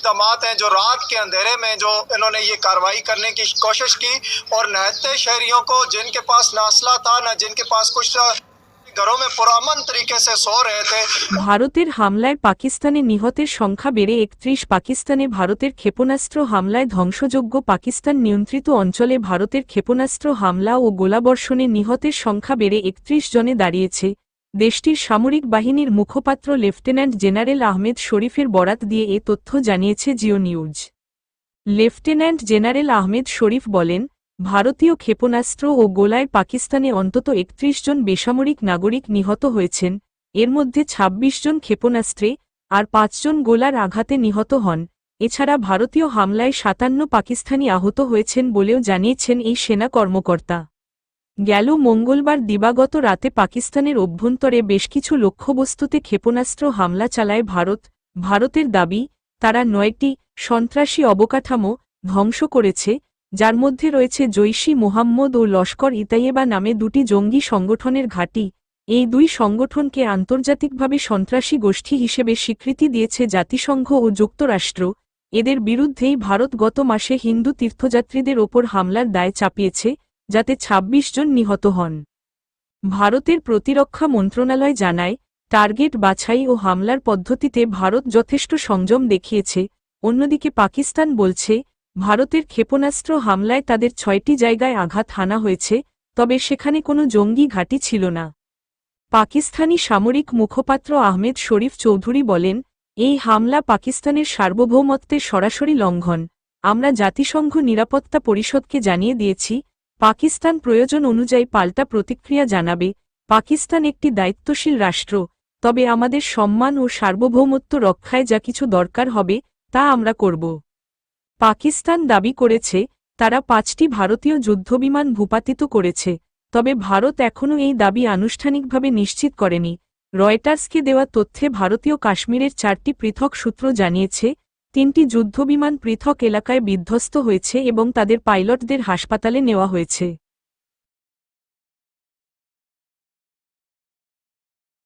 इकदाम हैं जो रात के अंधेरे में जो इन्होंने ये कार्रवाई करने की कोशिश की और नहते शहरियों को जिनके पास नासला था ना जिनके पास कुछ था, घरों में पुरामन तरीके से सो रहे थे ভারতের হামলায় পাকিস্তানে নিহতের সংখ্যা বেড়ে একত্রিশ পাকিস্তানে ভারতের ক্ষেপণাস্ত্র হামলায় ধ্বংসযোগ্য পাকিস্তান নিয়ন্ত্রিত অঞ্চলে ভারতের ক্ষেপণাস্ত্র হামলা ও গোলাবর্ষণে নিহতের সংখ্যা বেড়ে একত্রিশ জনে দাঁড়িয়েছে দেশটির সামরিক বাহিনীর মুখপাত্র লেফটেন্যান্ট জেনারেল আহমেদ শরীফের বরাত দিয়ে এ তথ্য জানিয়েছে Geo News. Lieutenant general Ahmed Sharif বলেন, ভারতীয় ক্ষেপণাস্ত্র ও গোলায় পাকিস্তানে অন্তত একত্রিশ জন বেসামরিক নাগরিক নিহত হয়েছেন, এর মধ্যে ২৬ জন ক্ষেপণাস্ত্রে আর পাঁচজন গোলার আঘাতে নিহত হন, এছাড়া ভারতীয় হামলায় সাতান্ন পাকিস্তানি আহত হয়েছেন বলেও জানিয়েছেন এই সেনা কর্মকর্তা। গেল মঙ্গলবার দিবাগত রাতে পাকিস্তানের অভ্যন্তরে বেশ কিছু লক্ষ্যবস্তুতে ক্ষেপণাস্ত্র হামলা চালায় ভারত। ভারতের দাবি, তারা নয়টি সন্ত্রাসী অবকাঠামো ধ্বংস করেছে, যার মধ্যে রয়েছে জৈশি মোহাম্মদ ও লস্কর ইতাইয়েবা নামে দুটি জঙ্গি সংগঠনের ঘাঁটি। এই দুই সংগঠনকে আন্তর্জাতিকভাবে সন্ত্রাসী গোষ্ঠী হিসেবে স্বীকৃতি দিয়েছে জাতিসংঘ ও যুক্তরাষ্ট্র। এদের বিরুদ্ধেই ভারত গত মাসে হিন্দু তীর্থযাত্রীদের ওপর হামলার দায় চাপিয়েছে। যাতে ২৬ জন নিহত হন। ভারতের প্রতিরক্ষা মন্ত্রণালয় জানায়, টার্গেট বাছাই ও হামলার পদ্ধতিতে ভারত যথেষ্ট সংযম দেখিয়েছে। অন্যদিকে পাকিস্তান বলছে, ভারতের ক্ষেপণাস্ত্র হামলায় তাদের ছয়টি জায়গায় আঘাত হানা হয়েছে, তবে সেখানে কোনো জঙ্গি ঘাঁটি ছিল না। পাকিস্তানি সামরিক মুখপাত্র আহমেদ শরীফ চৌধুরী বলেন, এই হামলা পাকিস্তানের সার্বভৌমত্বের সরাসরি লঙ্ঘন। আমরা জাতিসংঘ নিরাপত্তা পরিষদকে জানিয়ে দিয়েছি পাকিস্তান প্রয়োজন অনুযায়ী পাল্টা প্রতিক্রিয়া জানাবে। পাকিস্তান একটি দায়িত্বশীল রাষ্ট্র। তবে আমাদের সম্মান ও সার্বভৌমত্ব রক্ষায় যা কিছু দরকার হবে, তা আমরা করব। পাকিস্তান দাবি করেছে, তারা পাঁচটি ভারতীয় যুদ্ধবিমান ভূপাতিত করেছে। তবে ভারত এখনও এই দাবি আনুষ্ঠানিকভাবে নিশ্চিত করেনি। রয়টার্সকে দেওয়া তথ্যে ভারতীয় কাশ্মীরের চারটি পৃথক সূত্র জানিয়েছে তিনটি যুদ্ধবিমান পৃথক এলাকায় বিধ্বস্ত হয়েছে এবং তাদের পাইলটদের হাসপাতালে নেওয়া হয়েছে।